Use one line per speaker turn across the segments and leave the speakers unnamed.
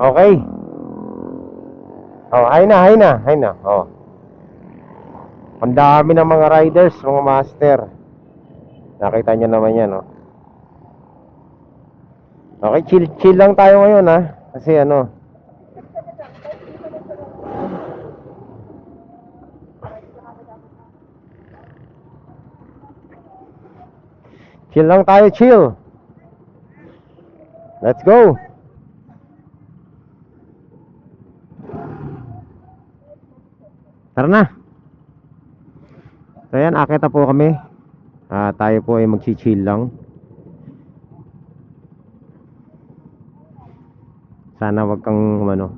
Okay. Oh, hay na, hay na, hay na. Oh. Ang dami ng mga riders, mga master. Nakita niyo naman yan, oh. Okay, chill chill lang tayo ngayon, ha. Kasi ano, Chill lang tayo, chill. Let's go. Tara na. So yan, akita po kami. Ah, tayo po ay magchi-chill lang. Sana wag kang ano.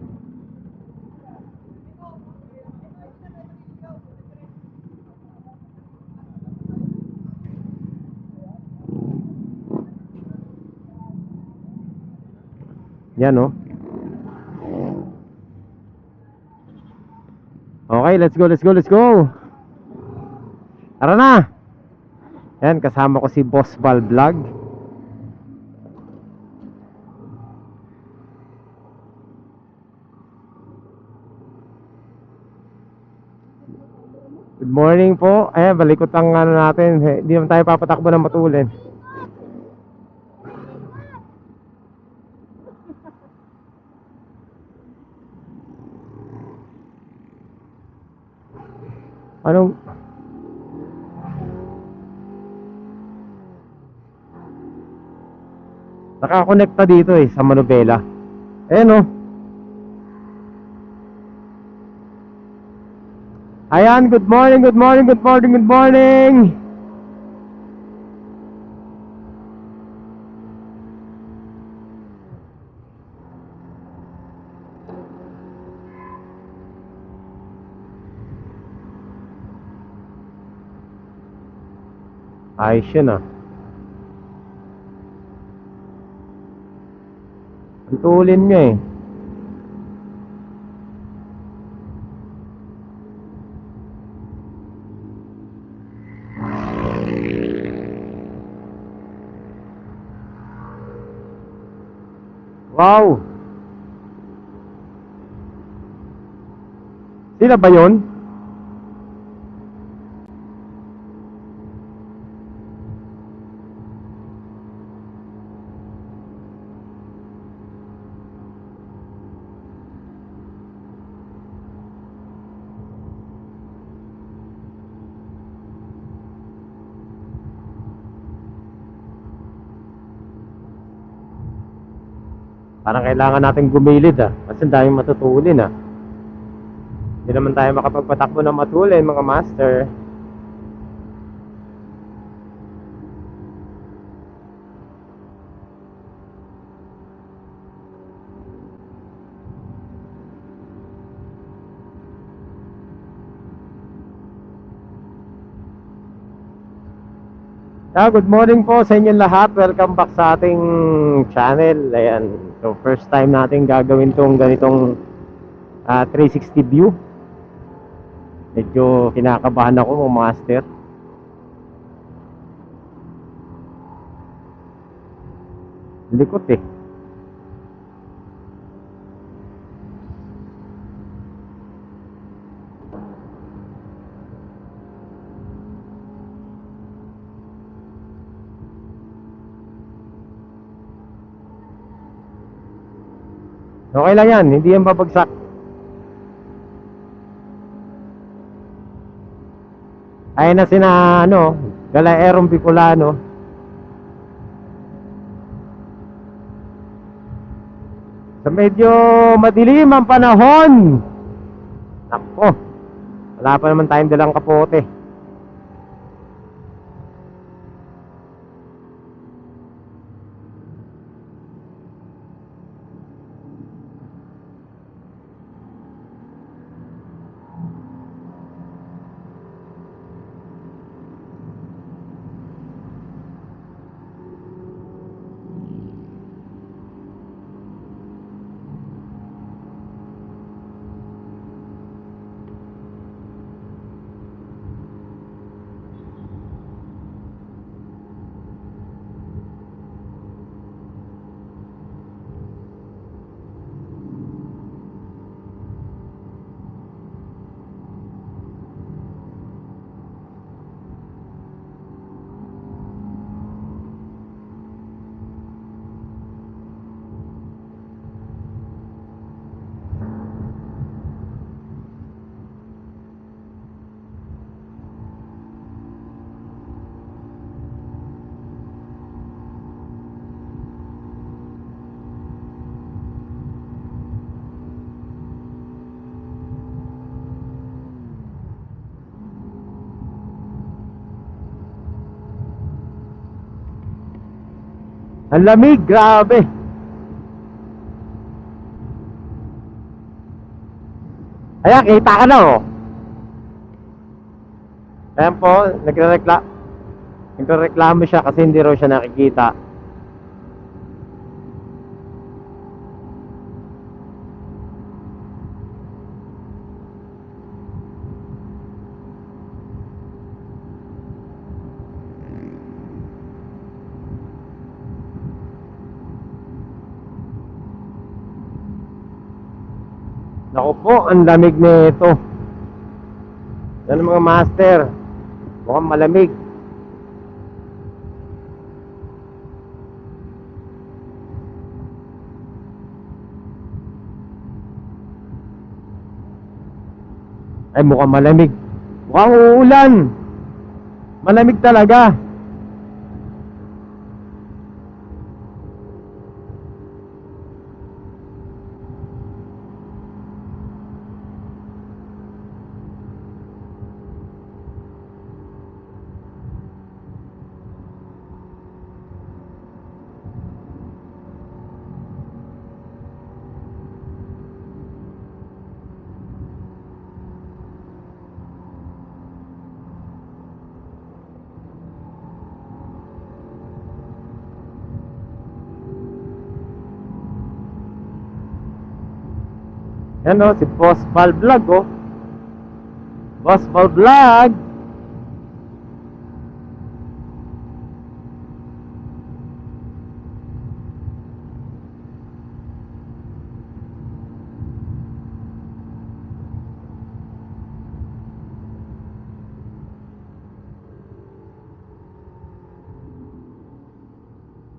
Yan oh. Okay, let's go, let's go, let's go. Tara na. Yan, kasama ko si Boss Val Vlog. Good morning po. Ayan, balikot ang ano natin. Hindi naman tayo papatakbo ng matulin. Anong... Nakakonekta dito eh, sa Manubela. Ayan oh. Ayan, good morning, good morning, good morning, good morning. Ayos yun ah. Ang tulin niya eh. Wow! Sila ba yun? Parang kailangan natin gumilid ah. Kasi daming matutulin ah. Hindi naman tayo makapagpatakbo ng matulin mga master. Ah, good morning po sa inyo lahat. Welcome back sa ating channel. Ayan. So, first time natin gagawin tong ganitong ah, 360 view. Medyo kinakabahan ako mga master. Likot eh. Okay lang yan, hindi yan babagsak. Ayun na sina, ano, Galaerong Bicolano. Sa medyo madilim ang panahon. Nako, wala pa naman tayong dalang kapote. Ang lamig, grabe. Ayan, kita ka na oh. Ayan po, nagre-rekla nagre-reklamo siya kasi hindi raw siya nakikita. Naku po, ang lamig nito. Yan ang mga master. Mukhang malamig. Ay, mukhang malamig. Mukhang uulan. Malamig talaga. Yan o, si Boss Val Vlog o. Boss Val Vlog.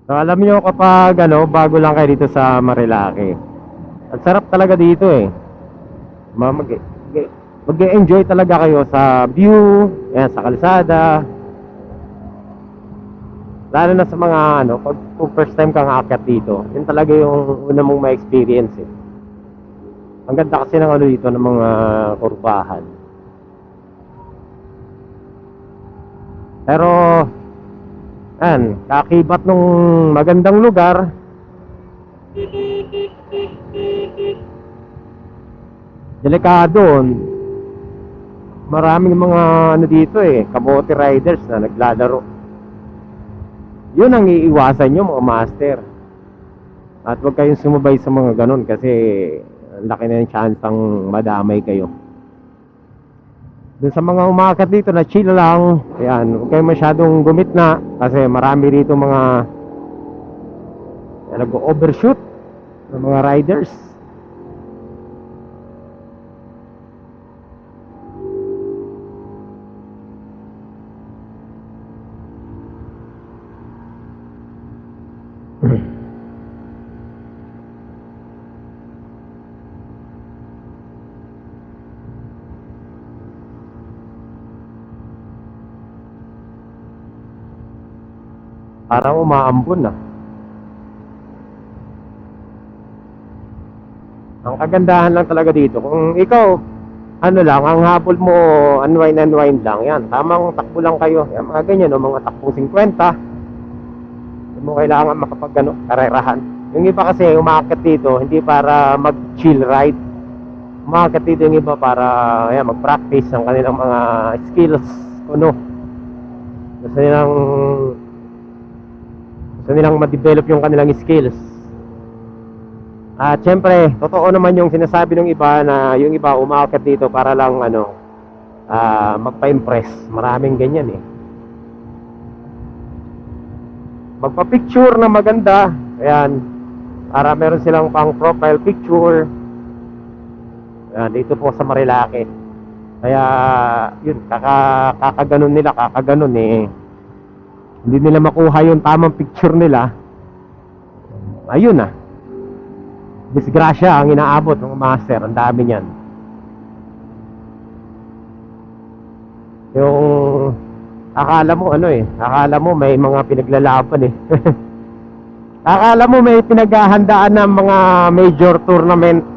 So, alam niyo kapag ano, bago lang kayo dito sa Marilaki. Ang sarap talaga dito eh. Ma- Mag mag-enjoy talaga kayo sa view, yan, sa kalsada. Lalo na sa mga ano, pag kung first time kang aakyat dito, yun talaga yung una mong ma-experience eh. Ang ganda kasi ng ano dito ng mga kurbahan. Pero, yan, kakibat nung magandang lugar, delikado. Maraming mga ano dito eh, kamote riders na naglalaro. Yun ang iiwasan nyo mga master. At huwag kayong sumabay sa mga ganun kasi laki na yung chance ang madamay kayo. Doon sa mga umakat dito na chill lang, ayan, huwag kayong masyadong gumit na kasi marami rito mga na nag-overshoot ng mga riders. Umaambon na. Ang kagandahan lang talaga dito, kung ikaw, ano lang, ang habol mo, unwind, unwind lang, yan, tamang takbo lang kayo, yan, mga ganyan, o, mga takbo 50, hindi mo kailangan makapag, ano, karerahan. Yung iba kasi, umakit dito, hindi para mag-chill ride, umakit dito yung iba para, yan, mag-practice ng kanilang mga skills, kuno. Gusto nilang, gusto nilang ma-develop yung kanilang skills. At syempre, totoo naman yung sinasabi ng iba na yung iba umaakit dito para lang ano, ah, magpa-impress. Maraming ganyan eh. Magpa-picture na maganda. Ayan. Para meron silang pang profile picture. Ayan, dito po sa Marilake. Kaya, yun, kaka, kakaganon nila, kakaganon eh. Hindi nila makuha yung tamang picture nila. Ayun ah disgrasya ang inaabot ng master. Ang dami niyan. Yung akala mo ano eh, akala mo may mga pinaglalaban eh. akala mo may pinaghahandaan ng mga major tournament.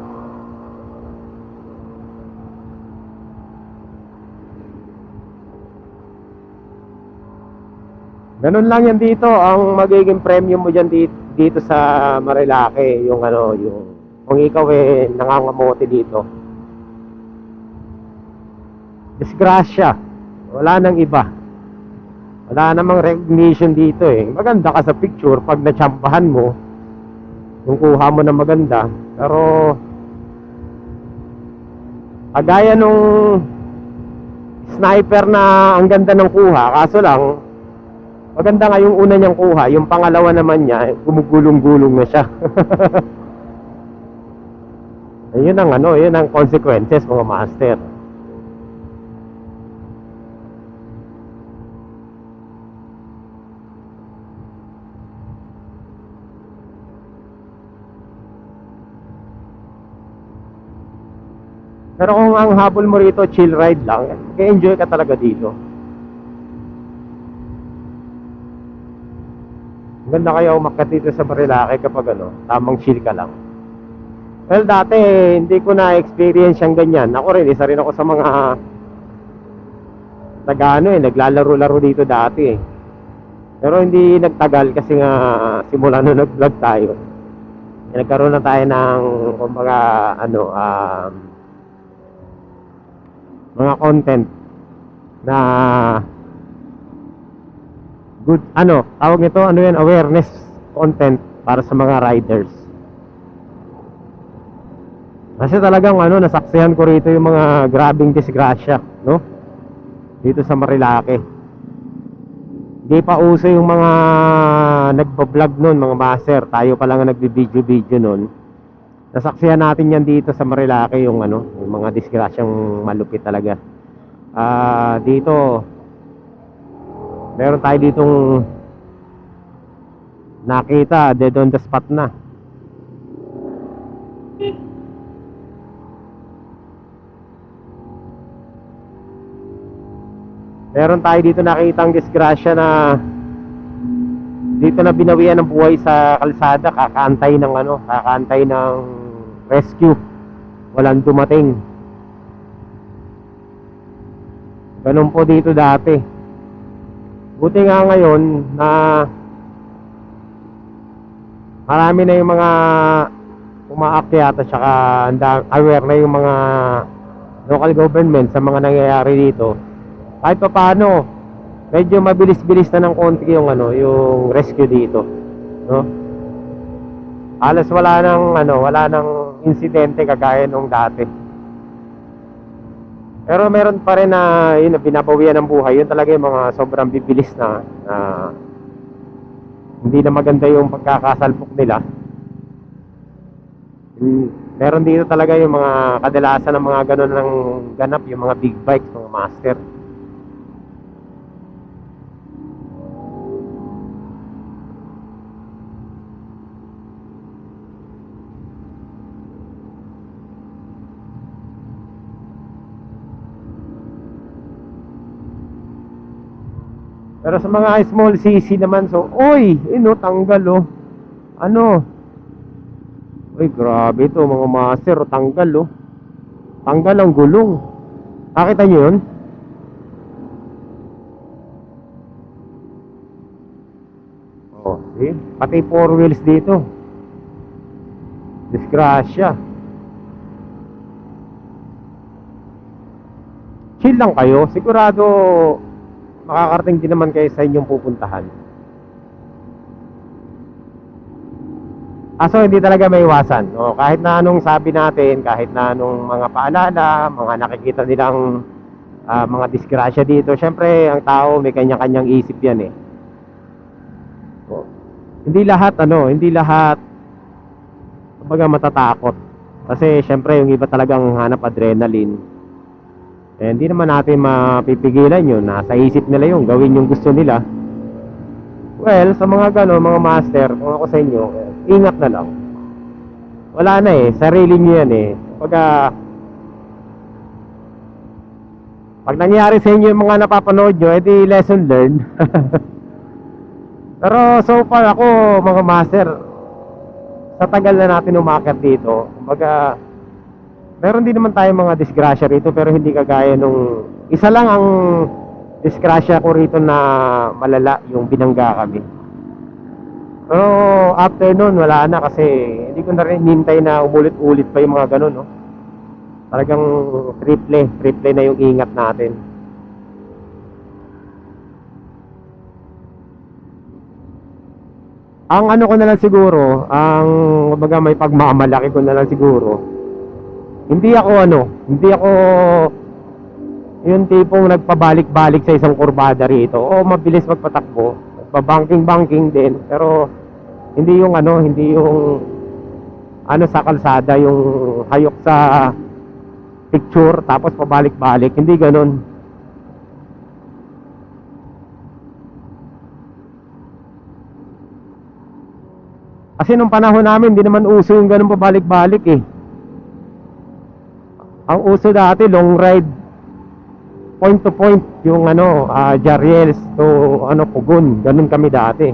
Ganun lang yan dito. Ang magiging premium mo dyan dito, dito sa Marilake, yung ano, yung kung ikaw eh nangangamote dito. Disgrasya. Wala nang iba. Wala namang recognition dito eh. Maganda ka sa picture pag natsampahan mo, yung kuha mo na maganda. Pero, kagaya nung sniper na ang ganda ng kuha, kaso lang, maganda nga yung una niyang kuha, yung pangalawa naman niya, gumugulong-gulong na siya. Ayun ang ano, yun ang consequences mga master. Pero kung ang habol mo rito, chill ride lang, enjoy ka talaga dito. Maganda kaya umakyat dito sa Marilake kapag ano, tamang chill ka lang. Well, dati hindi ko na-experience yung ganyan. Ako rin, isa rin ako sa mga nag-ano eh, naglalaro-laro dito dati eh. Pero hindi nagtagal kasi nga simula nung nag-vlog tayo. Nagkaroon na tayo ng kumbaga ano um, mga content na good ano tawag nito ano yan awareness content para sa mga riders. Kasi talagang ano nasaksihan ko rito yung mga grabing disgrasya no? Dito sa Marilake. Hindi pa uso yung mga nagbablog nun mga master. Tayo pa lang ang nagbi-video-video nun. Nasaksihan natin yan dito sa Marilake yung ano yung mga disgrasyang malupit talaga. Ah dito meron tayo ditong nakita dead on the spot na. Meron tayo dito nakitang disgrasya na dito na binawian ng buhay sa kalsada kakaantay ng ano kakaantay ng rescue. Walang dumating. Ganun po dito dati buti nga ngayon na marami na yung mga umaakyat at saka aware na yung mga local government sa mga nangyayari dito kahit pa paano medyo mabilis-bilis na ng konti yung ano, yung rescue dito, no? Halos wala nang ano, wala nang insidente kagaya nung dati. Pero meron pa rin na yun na binabawian ng buhay, yun talaga yung mga sobrang bibilis na na hindi na maganda yung pagkakasalpok nila. Mm, Meron dito talaga yung mga kadalasan ng mga ganun ng ganap, yung mga big bikes, mga master. Pero sa mga small CC naman, so, oy, ino, tanggal, oh. Ano? Uy, grabe to mga master, oh, tanggal, oh. Tanggal ang gulong. Nakita nyo yun? Oh, see? Pati four wheels dito. Disgrasya. Chill lang kayo. Sigurado makakarating din naman kayo sa inyong pupuntahan. Aso hindi talaga may iwasan. O, kahit na anong sabi natin, kahit na anong mga paalala, mga nakikita nilang ah, mga disgrasya dito, syempre ang tao may kanya-kanyang isip yan eh. O, hindi lahat ano, hindi lahat kumbaga matatakot. Kasi syempre yung iba talagang hanap adrenaline. Eh, hindi naman natin mapipigilan yun. Nasa isip nila yung gawin yung gusto nila. Well, sa mga gano, mga master, kung ako sa inyo, ingat na lang. Wala na eh, sarili nyo yan eh. Pagka, pag nangyari sa inyo yung mga napapanood nyo, edi lesson learned. Pero so far ako, mga master, sa tagal na natin umakyat dito, kumbaga, meron din naman tayo mga disgrasya rito pero hindi kagaya nung isa lang ang disgrasya ko rito na malala yung binangga kami. Pero after nun, wala na kasi hindi ko na rin hinintay na umulit-ulit pa yung mga ganun, no? Talagang triple, triple na yung ingat natin. Ang ano ko na lang siguro, ang kumbaga may pagmamalaki ko na lang siguro. Hindi ako ano, hindi ako yung tipong nagpabalik-balik sa isang kurbada rito. O mabilis magpatakbo, nagpa-banking-banking din, pero hindi yung ano, hindi yung ano sa kalsada, yung hayok sa picture tapos pabalik-balik, hindi ganun. Kasi nung panahon namin, hindi naman uso yung ganun pabalik-balik eh. Ang uso dati, long ride, point to point, yung ano, ah, Jariels to ano, Pugon, ganun kami dati.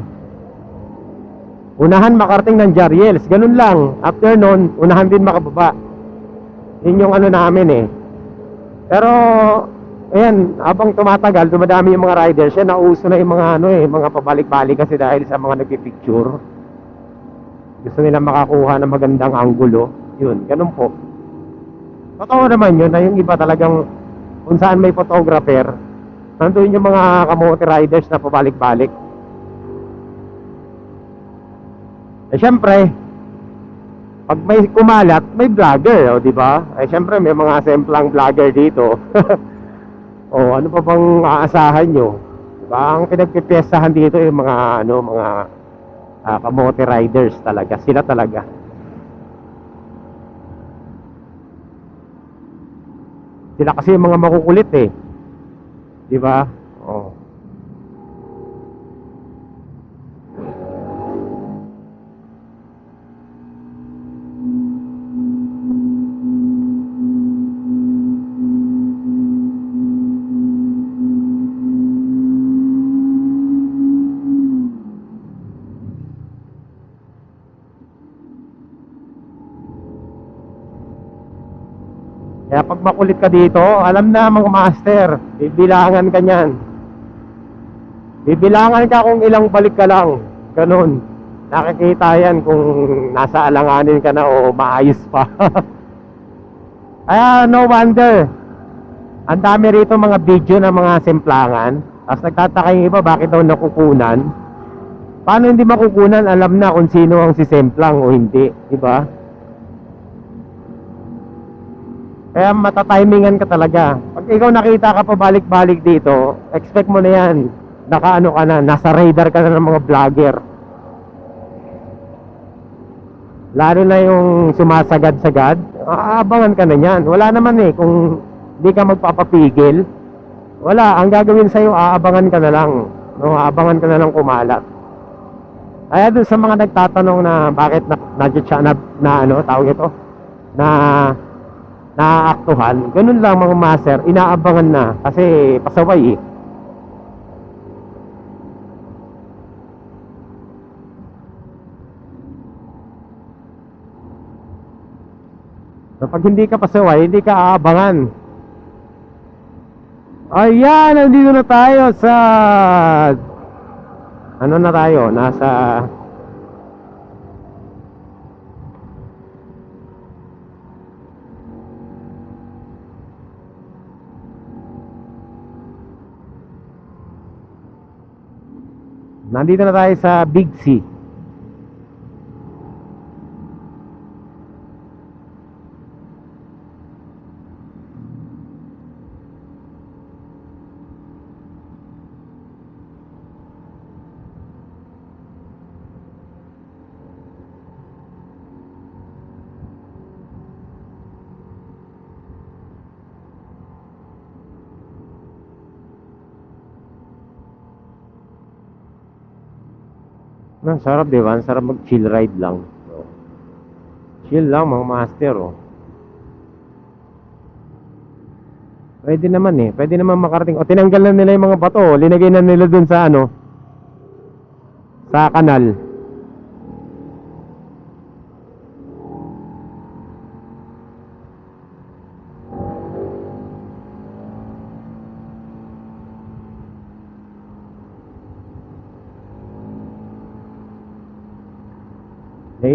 Unahan makarating ng Jariels, ganun lang. After nun, unahan din makababa. Yun yung ano namin eh. Pero, ayan, habang tumatagal, dumadami yung mga riders, yan, nauso na yung mga ano eh, mga pabalik-balik kasi dahil sa mga nagpipicture. Gusto nila makakuha ng magandang anggulo. Yun, ganun po. Totoo naman yun na yung iba talagang kung saan may photographer, nandun yung mga kamote riders na pabalik-balik. Eh syempre, pag may kumalat, may vlogger, o di ba? Eh syempre may mga semplang vlogger dito. o ano pa bang aasahan nyo? Diba? Ang pinagpipiestahan dito yung mga ano, mga ah, kamote riders talaga. Sila talaga. Sila kasi yung mga makukulit eh. Di ba? Oh. Makulit ka dito, alam na mga master, bibilangan ka niyan. Bibilangan ka kung ilang balik ka lang. Ganun. Nakikita yan kung nasa alanganin ka na o maayos pa. Kaya no wonder. Ang dami rito mga video ng mga simplangan. Tapos nagtataka yung iba bakit daw nakukunan. Paano hindi makukunan? Alam na kung sino ang sisemplang o hindi. Di Kaya matatimingan ka talaga. Pag ikaw nakita ka pa balik-balik dito, expect mo na yan. Nakaano ka na, nasa radar ka na ng mga vlogger. Lalo na yung sumasagad-sagad, aabangan ka na yan. Wala naman eh, kung hindi ka magpapapigil, wala. Ang gagawin sa'yo, aabangan ka na lang. No, aabangan ka na lang kumalat. Kaya dun sa mga nagtatanong na bakit na, na, na, na ano, tawag ito, na naaaktuhan, ganun lang mga master, inaabangan na kasi pasaway eh. So, pag hindi ka pasaway, hindi ka aabangan. Ayan, nandito na tayo sa ano na tayo, nasa Nandito na tayo sa Big C. Ang sarap, di ba? Ang sarap mag-chill ride lang. Oh. Chill lang, mga master, oh. Pwede naman eh. Pwede naman makarating. O, tinanggal na nila yung mga bato. oh. Linagay na nila dun sa ano. Sa kanal.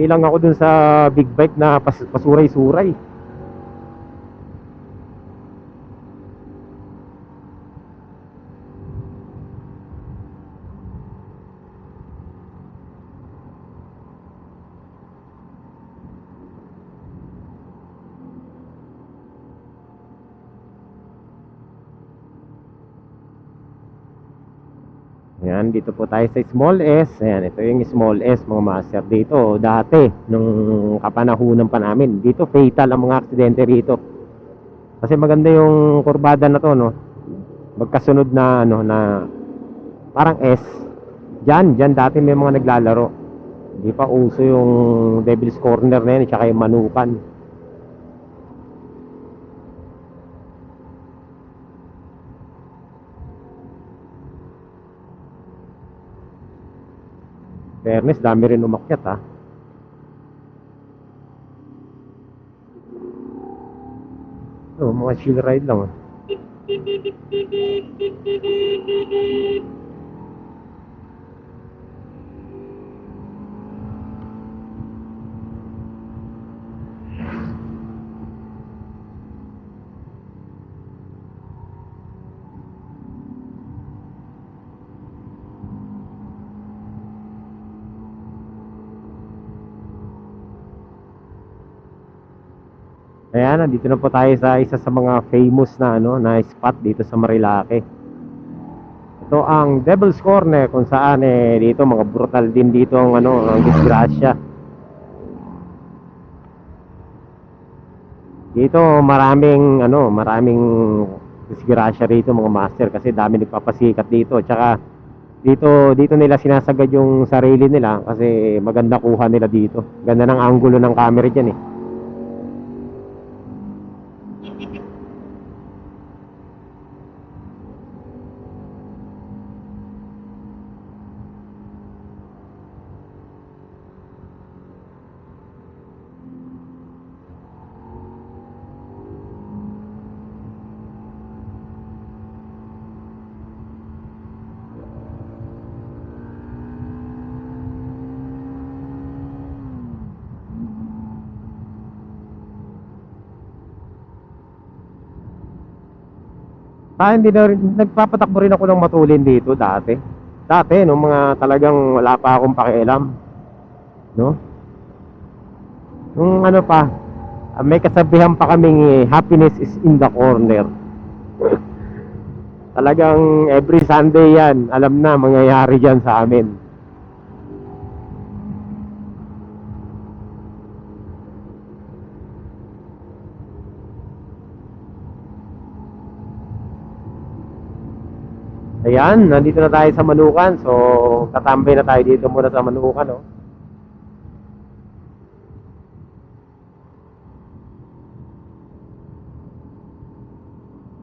Naiilang ako dun sa big bike na pas pasuray-suray. Ayan, dito po tayo sa small S. Ayan, ito yung small S mga master dito. Dati, nung kapanahunan pa namin, dito fatal ang mga aksidente rito. Kasi maganda yung kurbada na to, no? Magkasunod na, ano, na parang S. Diyan, diyan dati may mga naglalaro. Hindi pa uso yung Devil's Corner na yan, tsaka yung Manukan. Fairness, dami rin umakyat ha. Oh, mga chill ride lang ah. Ayan, nandito na po tayo sa isa sa mga famous na ano na spot dito sa Marilake. Ito ang Devil's Corner kung saan eh dito mga brutal din dito ang ano ang disgrasya. Dito maraming ano, maraming disgrasya rito mga master kasi dami nagpapasikat dito. Tsaka dito dito nila sinasagad yung sarili nila kasi maganda kuha nila dito. Ganda ng angulo ng camera diyan eh. Ah, hindi na rin, nagpapatakbo rin ako ng matulin dito dati. Dati, nung mga talagang wala pa akong pakialam. No? Nung ano pa, ah, may kasabihan pa kaming eh, happiness is in the corner. talagang every Sunday yan, alam na, mangyayari dyan sa amin. Ayan, nandito na tayo sa Manukan. So, tatambay na tayo dito muna sa Manukan, no?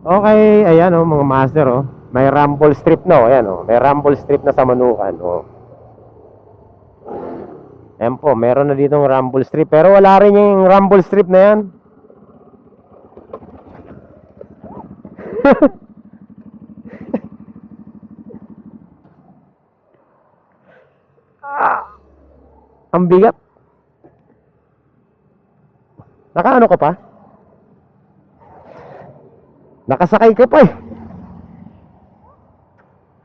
Okay, ayan oh, mga master oh. May rumble strip na oh, ayan oh. May rumble strip na sa Manukan oh. Ayan po, meron na ditong rumble strip pero wala rin yung rumble strip na yan. ang bigat. Nakaano ka pa? Nakasakay ka pa eh.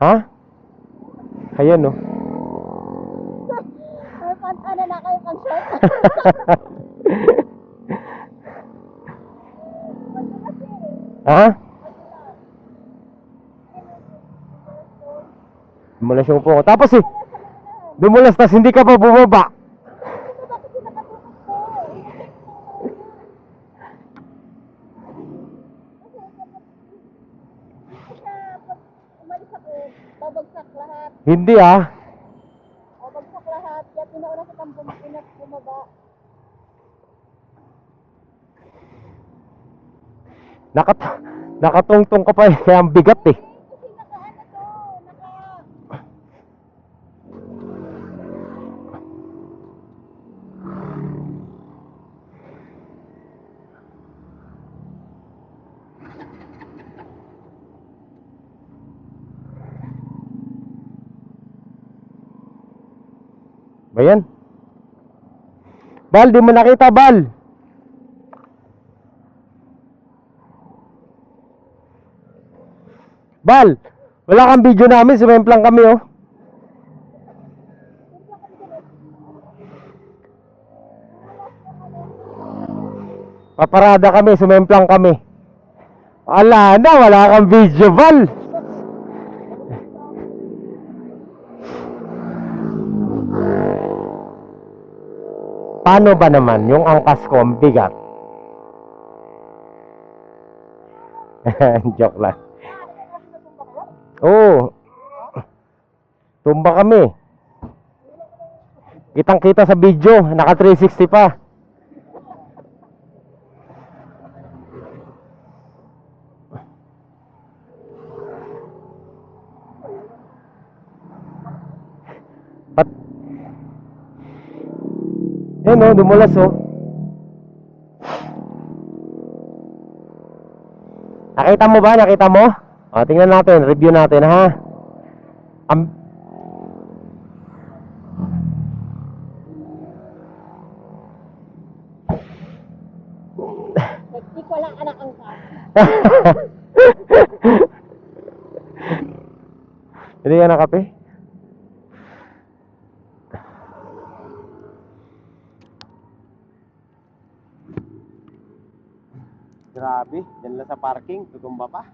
Ha? Ayan no.
May pan-ano na kayo pang short.
ha? Dumulas yung po. Tapos eh, dumulas tas hindi ka pa bumaba.
Kaya pag umalis ako, babagsak lahat.
Hindi ah.
Lahat. Pinauna sa bumaba.
Nakat nakatungtong ka pa eh. Kaya ang bigat eh.
Kasi naka ano to, naka...
Ba yan? Bal, di mo nakita, Bal. Bal, wala kang video namin, sumemplang kami, oh. Paparada kami, sumemplang kami. Wala na, wala kang video, Bal. Paano ba naman yung angkas ko ang bigat? Joke lang. Oo. Tumba kami. Kitang kita sa video, naka 360 pa. Yan oh, dumulas oh. Nakita mo ba? Nakita mo? O, tingnan natin, review natin ha. Am
Nagtik walang anak ang ka.
Hindi ka nakape? Grabe, parking dukung bapak